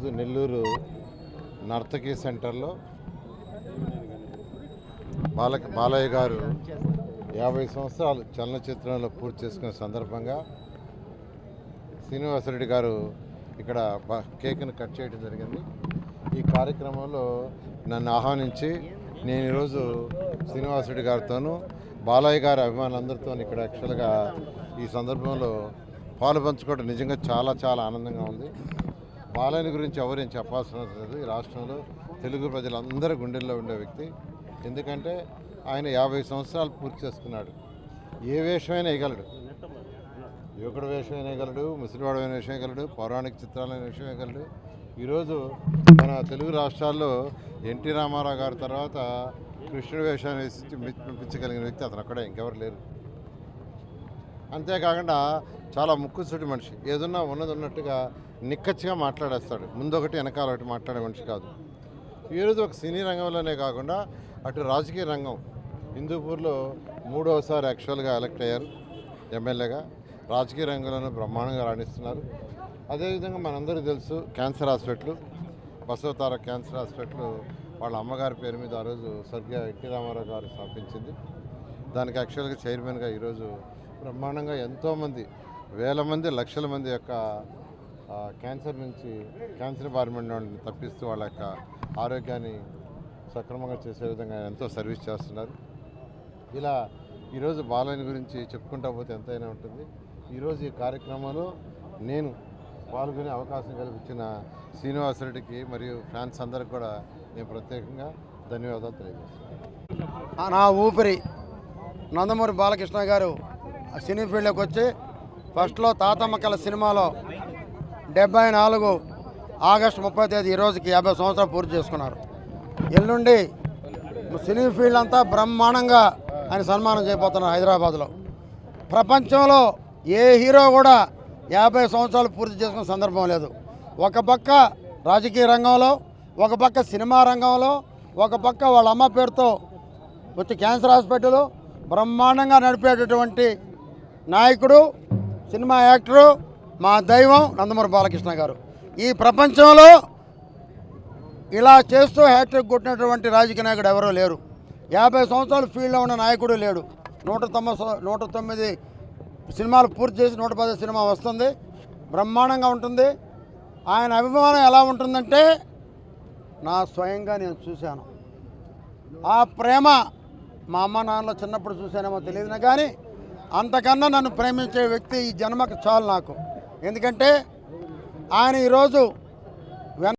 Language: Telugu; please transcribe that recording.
రోజు నెల్లూరు నర్తకి సెంటర్లో బాల బాలయ్య గారు యాభై సంవత్సరాలు చలనచిత్రంలో పూర్తి చేసుకునే సందర్భంగా శ్రీనివాసరెడ్డి గారు ఇక్కడ కేక్ను కట్ చేయడం జరిగింది. ఈ కార్యక్రమంలో నన్ను ఆహ్వానించి నేను ఈరోజు శ్రీనివాసరెడ్డి గారితోనూ బాలయ్య గారి అభిమానులందరితో ఇక్కడ యాక్చువల్గా ఈ సందర్భంలో పాలు పంచుకోవడం నిజంగా చాలా చాలా ఆనందంగా ఉంది. బాలయ్య గురించి ఎవరేం చెప్పాల్సిన లేదు. ఈ రాష్ట్రంలో తెలుగు ప్రజలందరి గుండెల్లో ఉండే వ్యక్తి. ఎందుకంటే ఆయన యాభై సంవత్సరాలు పూర్తి చేసుకున్నాడు. ఏ వేషమైనా వేయగలడు. యువకుడు వేషం వేయగలడు ముసలివాడు వేషం వేయగలడు పౌరాణిక చిత్రాలైన వేషం వేయగలడు. ఈరోజు మన తెలుగు రాష్ట్రాల్లో ఎన్టీ రామారావు గారి తర్వాత కృష్ణుడు వేషాన్ని వేసి మెప్పించగలిగిన వ్యక్తి అతను అక్కడే ఇంకెవరు లేరు. అంతేకాకుండా చాలా ముక్కుసూటి మనిషి. ఏదన్నా ఉన్నది ఉన్నట్టుగా నిక్కచ్చిగా మాట్లాడేస్తాడు. ముందొకటి వెనకాల ఒకటి మాట్లాడే మనిషి కాదు. ఈరోజు ఒక సినీ రంగంలోనే కాకుండా అటు రాజకీయ రంగం. హిందూపూర్లో మూడవసారి యాక్చువల్గా ఎలక్ట్ అయ్యారు ఎమ్మెల్యేగా. రాజకీయ రంగంలోనూ బ్రహ్మాండంగా రాణిస్తున్నారు. అదేవిధంగా మనందరికీ తెలుసు cancer hospital. Basavatara cancer hospital వాళ్ళ అమ్మగారి పేరు మీద ఆ రోజు స్వర్గీయ ఎన్టీ రామారావు గారు స్థాపించింది. దానికి యాక్చువల్గా చైర్మన్గా ఈరోజు బ్రహ్మాండంగా ఎంతోమంది వేల మంది లక్షల మంది యొక్క క్యాన్సర్ నుంచి క్యాన్సర్ బారిన తప్పిస్తూ వాళ్ళ యొక్క ఆరోగ్యాన్ని సక్రమంగా చేసే విధంగా ఎంతో సర్వీస్ చేస్తున్నారు. ఇలా ఈరోజు బాలయ్య గురించి చెప్పుకుంటా పోతే ఎంతైనా ఉంటుంది. ఈరోజు ఈ కార్యక్రమంలో నేను పాల్గొనే అవకాశం కల్పించిన శ్రీనివాసరెడ్డికి మరియు ఫ్యాన్స్ అందరికి కూడా నేను ప్రత్యేకంగా ధన్యవాదాలు తెలియజేస్తున్నాను. నా ఊపిరి నందమూరి బాలకృష్ణ గారు సినీ ఫీల్డ్లోకి వచ్చి ఫస్ట్లో తాతమ్మ కల సినిమాలో డెబ్బై నాలుగు ఆగస్టు ముప్పై తేదీ ఈ రోజుకి యాభై సంవత్సరాలు పూర్తి చేసుకున్నారు. ఎల్లుండి సినీ ఫీల్డ్ అంతా బ్రహ్మాండంగా ఆయన సన్మానం చేయబోతున్నారు హైదరాబాద్లో. ప్రపంచంలో ఏ హీరో కూడా యాభై సంవత్సరాలు పూర్తి చేసుకున్న సందర్భం లేదు. ఒక పక్క రాజకీయ రంగంలో ఒక పక్క సినిమా రంగంలో ఒక పక్క వాళ్ళ అమ్మ పేరుతో వచ్చి క్యాన్సర్ హాస్పిటల్ బ్రహ్మాండంగా నడిపేటటువంటి నాయకుడు సినిమా యాక్టరు మా దైవం నందమూరి బాలకృష్ణ గారు. ఈ ప్రపంచంలో ఇలా చేస్తూ హ్యాట్రిక్ కొట్టినటువంటి రాజకీయ నాయకుడు ఎవరూ లేరు. యాభై సంవత్సరాలు ఫీల్డ్లో ఉన్న నాయకుడు లేడు. నూట తొమ్మిది నూట తొమ్మిది సినిమాలు పూర్తి చేసి నూట పది సినిమా వస్తుంది. బ్రహ్మాండంగా ఉంటుంది. ఆయన అభిమానం ఎలా ఉంటుందంటే నా స్వయంగా నేను చూశాను. ఆ ప్రేమ మా అమ్మ నాన్నలో చిన్నప్పుడు చూశానేమో తెలియదు కానీ అంతకన్నా నన్ను ప్రేమించే వ్యక్తి ఈ జన్మకు చాలు నాకు. ఎందుకంటే ఆయన ఈరోజు